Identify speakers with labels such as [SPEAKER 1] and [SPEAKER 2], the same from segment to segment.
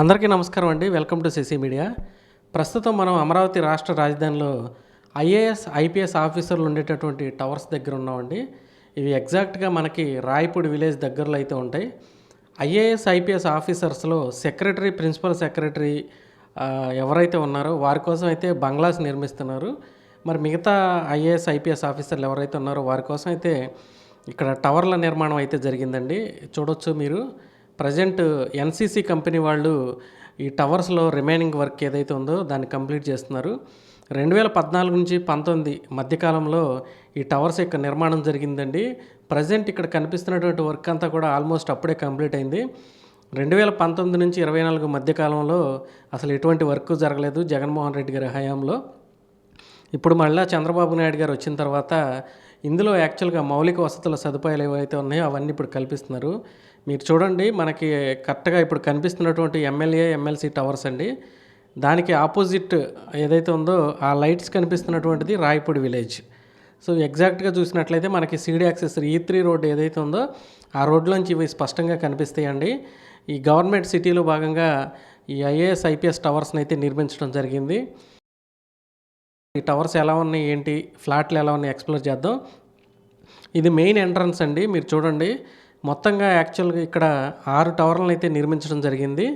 [SPEAKER 1] అందరికీ నమస్కారం అండి. Welcome to CC media. ప్రస్తుతం మనం అమరావతి రాష్ట్ర రాజధానిలో ఐఏఎస్ ఐపీఎస్ ఆఫీసర్లు ఉండేటటువంటి టవర్స్ దగ్గర ఉన్నామండి. ఇవి ఎగ్జాక్ట్గా మనకి రాయపూడి విలేజ్ దగ్గరలో అయితే ఉంటాయి. ఐఏఎస్ ఐపీఎస్ ఆఫీసర్స్లో సెక్రటరీ ప్రిన్సిపల్ సెక్రటరీ ఎవరైతే ఉన్నారో వారి కోసం అయితే బంగ్లాస్ నిర్మిస్తున్నారు. మరి మిగతా ఐఏఎస్ ఐపీఎస్ ఆఫీసర్లు ఎవరైతే ఉన్నారో వారి కోసం అయితే ఇక్కడ టవర్ల నిర్మాణం అయితే జరిగిందండి. చూడొచ్చు మీరు. ప్రజెంట్ ఎన్సీసీ కంపెనీ వాళ్ళు ఈ టవర్స్లో రిమైనింగ్ వర్క్ ఏదైతే ఉందో దాన్ని కంప్లీట్ చేస్తున్నారు. రెండు వేల పద్నాలుగు నుంచి పంతొమ్మిది మధ్యకాలంలో ఈ టవర్స్ యొక్క నిర్మాణం జరిగిందండి. ప్రజెంట్ ఇక్కడ కనిపిస్తున్నటువంటి వర్క్ అంతా కూడా ఆల్మోస్ట్ అప్పుడే కంప్లీట్ అయింది. రెండు వేల పంతొమ్మిది నుంచి ఇరవై నాలుగు మధ్యకాలంలో అసలు ఎటువంటి వర్క్ జరగలేదు జగన్మోహన్ రెడ్డి గారి హయాంలో. ఇప్పుడు మళ్ళీ చంద్రబాబు నాయుడు గారు వచ్చిన తర్వాత ఇందులో యాక్చువల్గా మౌలిక వసతుల సదుపాయాలు ఏవైతే ఉన్నాయో అవన్నీ ఇప్పుడు కల్పిస్తున్నారు. మీరు చూడండి మనకి కరెక్ట్గా ఇప్పుడు కనిపిస్తున్నటువంటి ఎమ్మెల్యే ఎమ్మెల్సీ టవర్స్ అండి. దానికి ఆపోజిట్ ఏదైతే ఉందో ఆ లైట్స్ కనిపిస్తున్నటువంటిది రాయపూడి విలేజ్. సో ఎగ్జాక్ట్గా చూసినట్లయితే మనకి CD access E three road ఏదైతే ఉందో ఆ రోడ్లోంచి ఇవి స్పష్టంగా కనిపిస్తాయండి. ఈ గవర్నమెంట్ సిటీలో భాగంగా ఈ ఐఏఎస్ ఐపీఎస్ టవర్స్ని అయితే నిర్మించడం జరిగింది. ఈ టవర్స్ ఎలా ఉన్నాయి ఏంటి ఫ్లాట్లు ఎలా ఉన్నాయి ఎక్స్ప్లోర్ చేద్దాం. ఇది మెయిన్ ఎంట్రన్స్ అండి మీరు చూడండి. మొత్తంగా యాక్చువల్గా ఇక్కడ ఆరు టవర్లను అయితే నిర్మించడం జరిగింది.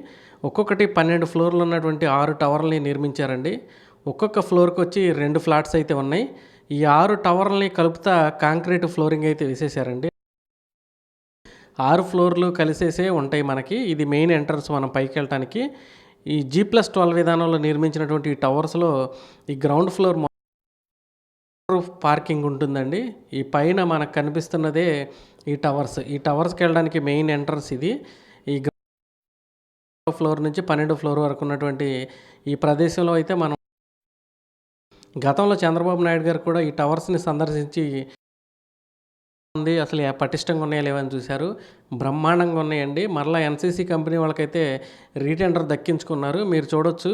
[SPEAKER 1] ఒక్కొక్కటి పన్నెండు ఫ్లోర్లు ఉన్నటువంటి ఆరు టవర్లని నిర్మించారండి. ఒక్కొక్క ఫ్లోర్కి వచ్చి రెండు ఫ్లాట్స్ అయితే ఉన్నాయి. ఈ ఆరు టవర్లని కలుపుతా కాంక్రీట్ ఫ్లోరింగ్ అయితే వేసేసారండి. ఆరు ఫ్లోర్లు కలిసేసే ఉంటాయి మనకి. ఇది మెయిన్ ఎంట్రన్స్ మనం పైకి వెళ్ళటానికి ఈ జీ ప్లస్ ట్వెల్వ్ విధానంలో నిర్మించినటువంటి ఈ టవర్స్లో ఈ గ్రౌండ్ ఫ్లోర్ రూఫ్ పార్కింగ్ ఉంటుందండి. ఈ పైన మనకు కనిపిస్తున్నదే ఈ టవర్స్. ఈ టవర్స్కి వెళ్ళడానికి మెయిన్ ఎంట్రన్స్ ఇది. ఈ ఫ్లోర్ నుంచి పన్నెండు ఫ్లోర్ వరకు ఉన్నటువంటి ఈ ప్రదేశంలో అయితే మనం గతంలో చంద్రబాబు నాయుడు గారు కూడా ఈ టవర్స్ని సందర్శించి ఉంది. అసలు పటిష్టంగా ఉన్నాయా లేవని చూశారు. బ్రహ్మాండంగా ఉన్నాయండి. మరలా ఎన్సీసీ కంపెనీ వాళ్ళకైతే రీటెండర్ దక్కించుకున్నారు. మీరు చూడొచ్చు.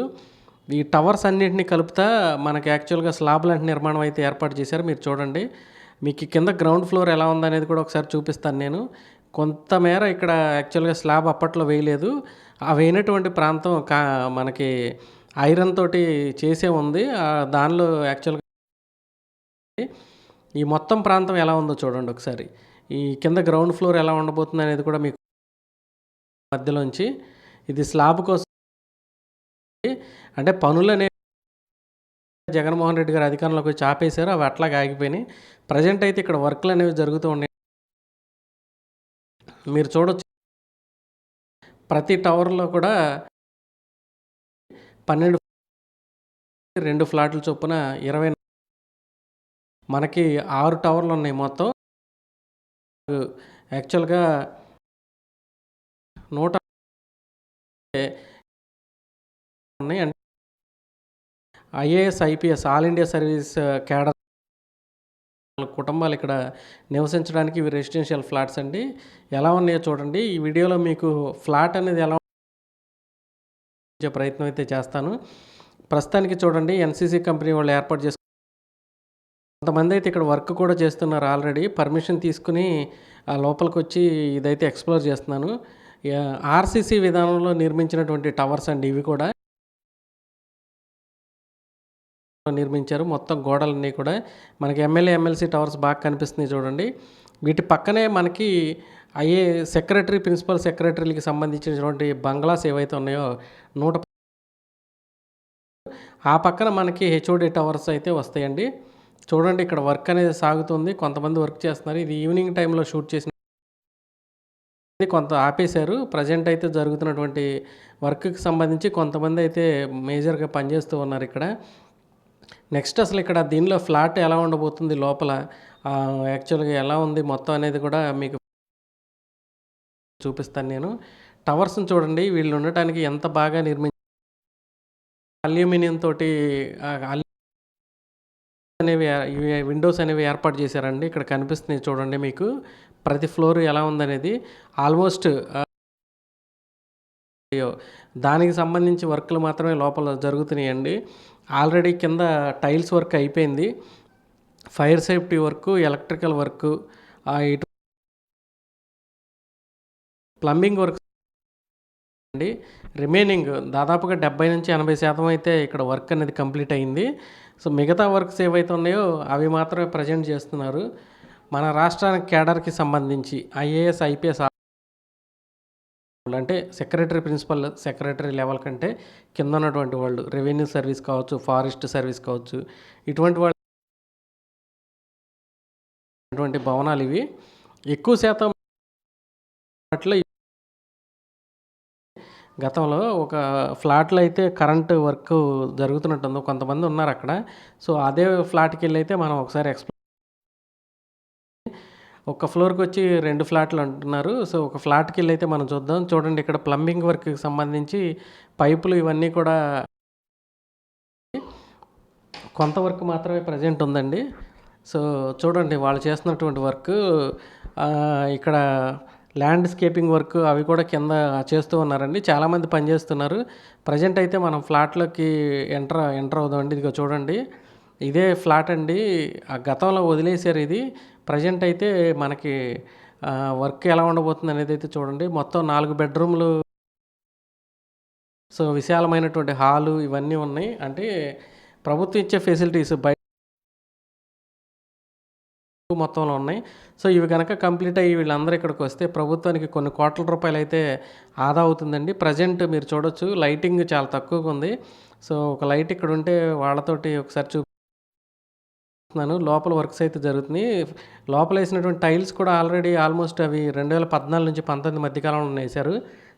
[SPEAKER 1] ఈ టవర్స్ అన్నింటినీ కలుపుతా మనకి యాక్చువల్గా స్లాబ్ లాంటి నిర్మాణం అయితే ఏర్పాటు చేశారు. మీరు చూడండి మీకు కింద గ్రౌండ్ ఫ్లోర్ ఎలా ఉందనేది కూడా ఒకసారి చూపిస్తాను నేను. కొంతమేర ఇక్కడ యాక్చువల్గా స్లాబ్ అప్పట్లో వేయలేదు. ఆ వేయనటువంటి ప్రాంతం కా మనకి ఐరన్ తోటి చేసే ఉంది. దానిలో యాక్చువల్గా ఈ మొత్తం ప్రాంతం ఎలా ఉందో చూడండి ఒకసారి. ఈ కింద గ్రౌండ్ ఫ్లోర్ ఎలా ఉండబోతుంది అనేది కూడా మీకు మధ్యలోంచి. ఇది స్లాబ్ కోసం అంటే పనులు అనేవి జగన్మోహన్ రెడ్డి గారు అధికారంలోకి వచ్చి ఆపేశారు అవి అట్లాగే ఆగిపోయినాయి. ప్రజెంట్ అయితే ఇక్కడ వర్క్లు అనేవి జరుగుతూ ఉన్నాయి. మీరు చూడొచ్చు. ప్రతి టవర్లో కూడా పన్నెండు రెండు ఫ్లాట్ల చొప్పున ఇరవై మనకి ఆరు టవర్లు ఉన్నాయి మొత్తం. యాక్చువల్గా నూట ఉన్నాయి. అంటే IAS IPS all India service cadre కుటుంబాలు ఇక్కడ నివసించడానికి ఇవి రెసిడెన్షియల్ ఫ్లాట్స్ అండి. ఎలా ఉన్నాయో చూడండి. ఈ వీడియోలో మీకు ఫ్లాట్ అనేది ఎలా ప్రయత్నం అయితే చేస్తాను. ప్రస్తుతానికి చూడండి ఎన్సీసీ కంపెనీ వాళ్ళు ఏర్పాటు చేసుకు కొంతమంది అయితే ఇక్కడ వర్క్ కూడా చేస్తున్నారు ఆల్రెడీ. పర్మిషన్ తీసుకుని ఆ లోపలికి వచ్చి ఇదైతే ఎక్స్ప్లోర్ చేస్తున్నాను. ఆర్సీసీ విధానంలో నిర్మించినటువంటి టవర్స్ అండి ఇవి కూడా. నిర్మించారు. మొత్తం గోడలన్నీ కూడా మనకి ఎమ్మెల్యే ఎమ్మెల్సీ టవర్స్ బాగా కనిపిస్తున్నాయి చూడండి. వీటి పక్కనే మనకి అయ్యే సెక్రటరీ ప్రిన్సిపల్ సెక్రటరీలకి సంబంధించినటువంటి బంగ్లాస్ ఏవైతే ఉన్నాయో నూట ఆ పక్కన మనకి హెచ్ఓడి టవర్స్ అయితే వస్తాయండి. చూడండి ఇక్కడ వర్క్ అనేది సాగుతుంది. కొంతమంది వర్క్ చేస్తున్నారు. ఇది ఈవినింగ్ టైంలో షూట్ చేసిన కొంత ఆపేశారు. ప్రజెంట్ అయితే జరుగుతున్నటువంటి వర్క్కి సంబంధించి కొంతమంది అయితే మేజర్గా పనిచేస్తూ ఉన్నారు ఇక్కడ. నెక్స్ట్ అసలు ఇక్కడ దీనిలో ఫ్లాట్ ఎలా ఉండబోతుంది లోపల? యాక్చువల్గా ఎలా ఉంది మొత్తం అనేది కూడా మీకు చూపిస్తాను నేను. టవర్స్ని చూడండి. వీళ్ళు ఉండటానికి ఎంత బాగా నిర్మించ అల్యూమినియం తోటి అనేవి విండోస్ అనేవి ఏర్పాటు చేశారండి. ఇక్కడ కనిపిస్తున్నాయి చూడండి మీకు. ప్రతి ఫ్లోర్ ఎలా ఉందనేది. ఆల్మోస్ట్ దానికి సంబంధించి వర్క్లు మాత్రమే లోపల జరుగుతున్నాయండి. ఆల్రెడీ కింద టైల్స్ వర్క్ అయిపోయింది. Fire safety work electrical work ఇటు ప్లంబింగ్ వర్క్ అండి. రిమైనింగ్ దాదాపుగా డెబ్బై నుంచి ఎనభై శాతం అయితే ఇక్కడ వర్క్ అనేది కంప్లీట్ అయింది. సో మిగతా వర్క్స్ ఏవైతే ఉన్నాయో అవి మాత్రమే ప్రజెంట్ చేస్తున్నారు. మన రాష్ట్రానికి కేడర్కి సంబంధించి ఐఏఎస్ ఐపీఎస్ అంటే సెక్రటరీ ప్రిన్సిపల్ సెక్రటరీ లెవెల్ కంటే కింద ఉన్నటువంటి వాళ్ళు రెవెన్యూ సర్వీస్ కావచ్చు ఫారెస్ట్ సర్వీస్ కావచ్చు ఇటువంటి వాళ్ళు ఇటువంటి భవనాలు ఇవి. ఎక్కువ శాతం అట్లా గతంలో ఒక ఫ్లాట్లో అయితే కరెంటు వర్క్ జరుగుతున్నట్టుంది. కొంతమంది ఉన్నారు అక్కడ. సో అదే ఫ్లాట్కి వెళ్ళి అయితే మనం ఒకసారి ఎక్స్ప్లెయిన్ ఒక ఫ్లోర్కి వచ్చి రెండు ఫ్లాట్లు అంటున్నారు. సో ఒక ఫ్లాట్కి వెళ్ళి అయితే మనం చూద్దాం. చూడండి ఇక్కడ ప్లంబింగ్ వర్క్కి సంబంధించి పైపులు ఇవన్నీ కూడా కొంత వర్క్ మాత్రమే ప్రజెంట్ ఉందండి. సో చూడండి వాళ్ళు చేస్తున్నటువంటి వర్క్ ఇక్కడ ల్యాండ్స్కేపింగ్ వర్క్ అవి కూడా కింద చేస్తూ ఉన్నారండి. చాలామంది పనిచేస్తున్నారు ప్రజెంట్ అయితే మనం ఫ్లాట్లోకి ఎంటర్ ఎంటర్ అవుదామండి. ఇదిగో చూడండి. ఇదే ఫ్లాట్ అండి. ఆ గతంలో వదిలేశారు ఇది. ప్రజెంట్ అయితే మనకి వర్క్ ఎలా ఉండబోతుంది అనేది అయితే చూడండి. మొత్తం నాలుగు బెడ్రూమ్లు. సో విశాలమైనటువంటి హాలు ఇవన్నీ ఉన్నాయి. అంటే ప్రభుత్వం ఇచ్చే ఫెసిలిటీస్ బయట మొత్తంలో ఉన్నాయి. సో ఇవి కనుక కంప్లీట్ అయ్యి వీళ్ళందరూ ఇక్కడికి వస్తే ప్రభుత్వానికి కొన్ని కోట్ల రూపాయలు అయితే ఆదా అవుతుందండి. ప్రజెంట్ మీరు చూడొచ్చు లైటింగ్ చాలా తక్కువగా ఉంది. సో ఒక లైట్ ఇక్కడ ఉంటే వాళ్ళతోటి ఒకసారి చూ చేస్తున్నాను లోపల వర్క్స్ అయితే జరుగుతున్నాయి. లోపల వేసినటువంటి టైల్స్ కూడా ఆల్రెడీ ఆల్మోస్ట్ అవి రెండు వేల పద్నాలుగు నుంచి పంతొమ్మిది మధ్యకాలంలో వేశారు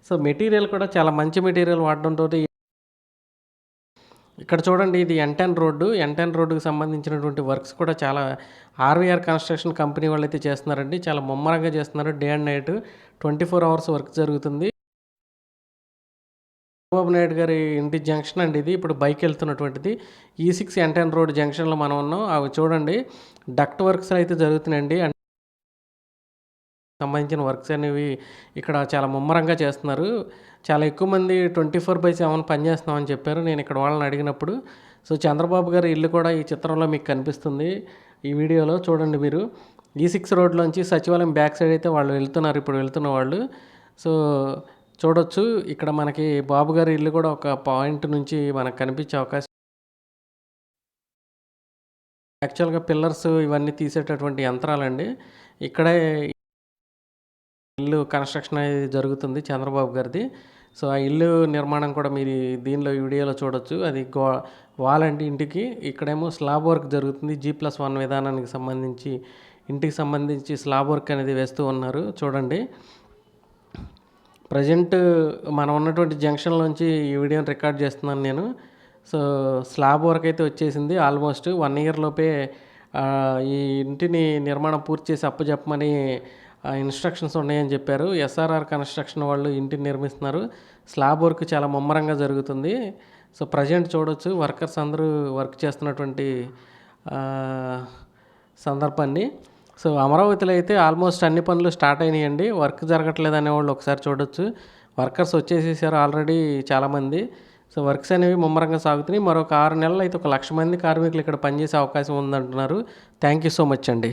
[SPEAKER 1] సో మెటీరియల్ కూడా చాలా మంచి మెటీరియల్ వాడడంతో ఇక్కడ చూడండి ఇది ఎంటెన్ రోడ్డు. ఎంటెన్ రోడ్డుకు సంబంధించినటువంటి వర్క్స్ కూడా చాలా ఆర్వీఆర్ కన్స్ట్రక్షన్ కంపెనీ వాళ్ళు అయితే చేస్తున్నారండి. చాలా ముమ్మరంగా చేస్తున్నారు. Day and night twenty four hours work జరుగుతుంది. చంద్రబాబు నాయుడు గారి ఇంటి జంక్షన్ అండి ఇది. ఇప్పుడు బైక్ వెళ్తున్నటువంటిది. ఈ సిక్స్ ఎంటెన్ రోడ్ జంక్షన్లో మనం ఉన్నాం. అవి చూడండి. డక్ట్ వర్క్స్ అయితే జరుగుతున్నాయండి. సంబంధించిన వర్క్స్ అనేవి ఇక్కడ చాలా ముమ్మరంగా చేస్తున్నారు. చాలా ఎక్కువ మంది ట్వంటీ ఫోర్ బై సెవెన్ పనిచేస్తున్నామని చెప్పారు. నేను ఇక్కడ వాళ్ళని అడిగినప్పుడు సో చంద్రబాబు గారి ఇల్లు కూడా ఈ చిత్రంలో మీకు కనిపిస్తుంది. ఈ వీడియోలో చూడండి మీరు. ఈ సిక్స్ రోడ్లోంచి సచివాలయం బ్యాక్ సైడ్ అయితే వాళ్ళు వెళ్తున్నారు. ఇప్పుడు వెళ్తున్న వాళ్ళు. సో చూడొచ్చు. ఇక్కడ మనకి బాబు గారి ఇల్లు కూడా ఒక పాయింట్ నుంచి మనకు కనిపించే అవకాశం యాక్చువల్గా పిల్లర్స్ ఇవన్నీ తీసేటటువంటి యంత్రాలండి. ఇక్కడే ఇల్లు కన్స్ట్రక్షన్ అనేది జరుగుతుంది చంద్రబాబు గారిది. సో ఆ ఇల్లు నిర్మాణం కూడా మీరు దీనిలో వీడియోలో చూడొచ్చు. అది గో వాల్ అండి ఇంటికి. ఇక్కడేమో స్లాబ్ వర్క్ జరుగుతుంది. జీ ప్లస్ వన్ విధానానికి సంబంధించి ఇంటికి సంబంధించి స్లాబ్ వర్క్ అనేది వేస్తూ ఉన్నారు. చూడండి. ప్రజెంట్ మనం ఉన్నటువంటి జంక్షన్లోంచి ఈ వీడియోని రికార్డ్ చేస్తున్నాను నేను. సో స్లాబ్ వర్క్ అయితే వచ్చేసింది ఆల్మోస్ట్ వన్ ఇయర్ లోపే ఈ ఇంటిని నిర్మాణం పూర్తి చేసి అప్పు చెప్పమని ఇన్స్ట్రక్షన్స్ ఉన్నాయని చెప్పారు. ఎస్ఆర్ఆర్ కన్స్ట్రక్షన్ వాళ్ళు ఇంటిని నిర్మిస్తున్నారు. స్లాబ్ వర్క్ చాలా ముమ్మరంగా జరుగుతుంది. సో ప్రజెంట్ చూడవచ్చు వర్కర్స్ అందరూ వర్క్ చేస్తున్నటువంటి సందర్భాన్ని. సో అమరావతిలో అయితే ఆల్మోస్ట్ అన్ని పనులు స్టార్ట్ అయినాయండి. వర్క్ జరగట్లేదు అనేవాళ్ళు ఒకసారి చూడొచ్చు. వర్కర్స్ వచ్చేసేసారు ఆల్రెడీ చాలామంది. సో వర్క్స్ అనేవి ముమ్మరంగా సాగుతున్నాయి. మరొక ఆరు నెలలు అయితే ఒక లక్ష మంది కార్మికులు ఇక్కడ పనిచేసే అవకాశం ఉందంటున్నారు. థ్యాంక్ యూ సో మచ్ అండి.